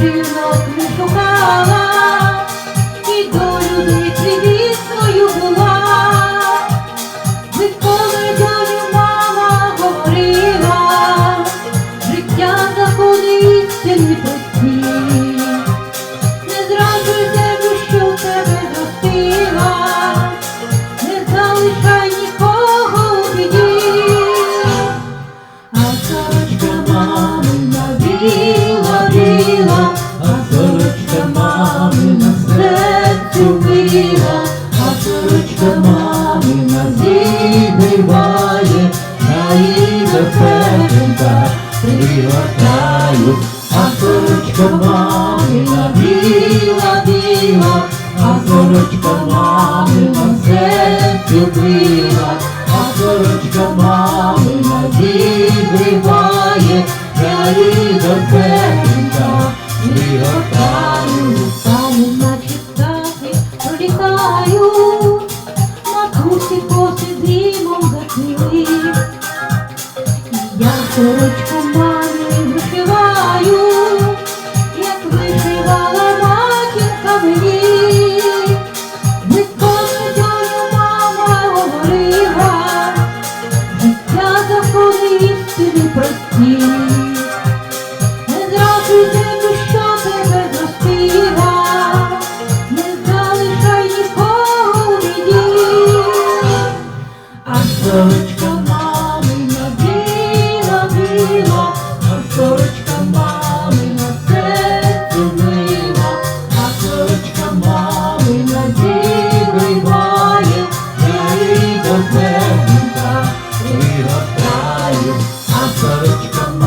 жінок не шукала, сорочка мамина зігріває, я її до серденька пригортаю, а сорочка мамина біла, біла, а сорочка мамина серцю мила, а сорочка мамина зігріває, я її до серденька пригортаю. Сорочка мамина біла, біла, а сорочка мамина серце мила, а сорочка мамина зігріває, я її до серденька пригортаю, а сорочка мамина